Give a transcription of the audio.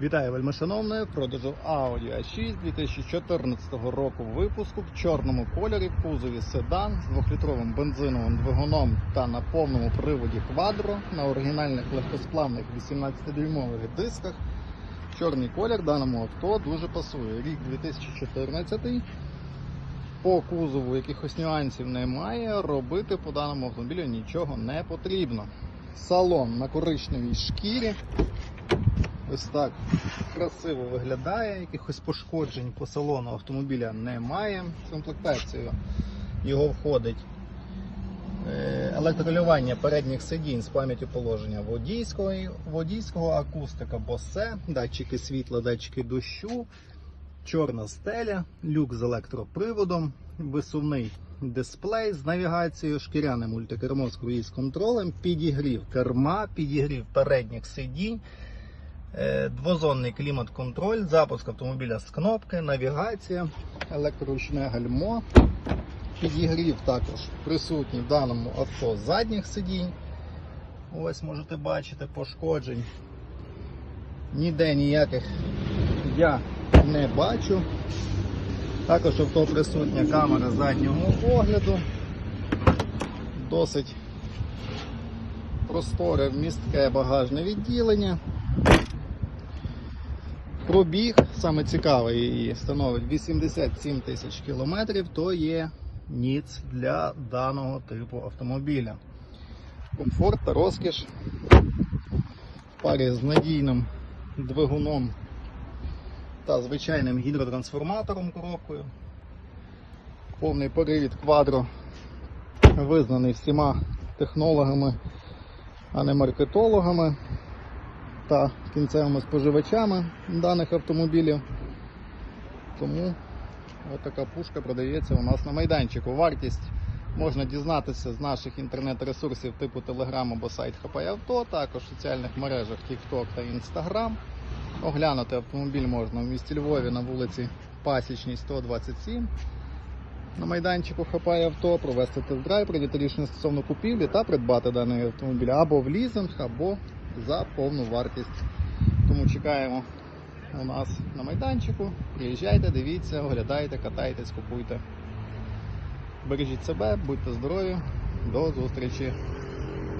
Вітаю вельмишановне продажу Audi A6 2014 року випуску в чорному кольорі кузові седан з 2-літровим бензиновим двигуном та на повному приводі квадро на оригінальних легкосплавних 18-дюймових дисках. Чорний колір даному авто дуже пасує. Рік 2014. По кузову якихось нюансів немає. Робити по даному автомобілю нічого не потрібно. Салон на коричневій шкірі. Ось так красиво виглядає, якихось пошкоджень по салону автомобіля немає. В комплектацію його входить е, електролювання передніх сидінь з пам'яттю положення водійського, водійського акустика Bose, датчики світла, датчики дощу, чорна стеля, люк з електроприводом, висувний дисплей з навігацією, шкіряне мультикермо з круїз контролем, підігрів керма, підігрів передніх сидінь. Е, Двозонний клімат-контроль, запуск автомобіля з кнопки, навігація, електроручне гальмо. Підігрів також присутній в даному авто задніх сидінь. Ось можете бачити пошкоджень. Ніде ніяких я не бачу. Також авто присутня камера заднього огляду. Досить просторе вмістке багажне відділення. Пробіг, саме цікаве її, становить 87 тисяч кілометрів, то є ніц для даного типу автомобіля. Комфорт та розкіш в парі з надійним двигуном та звичайним гідротрансформатором коробкою. Повний перевід квадро визнаний всіма технологами, а не маркетологами та кінцевими споживачами даних автомобілів. Тому така пушка продається у нас на майданчику. Вартість можна дізнатися з наших інтернет-ресурсів типу Telegram або сайт Авто, також в соціальних мережах TikTok та Instagram. Оглянути автомобіль можна в місті Львові на вулиці Пасічній 127. На майданчику Хапай авто, провести тест-драйв, прийняти рішення стосовно купівлі та придбати даний автомобіль або в лізинг, або за повну вартість. Тому чекаємо у нас на майданчику. Приїжджайте, дивіться, оглядайте, катайтесь, купуйте. Бережіть себе, будьте здорові, до зустрічі!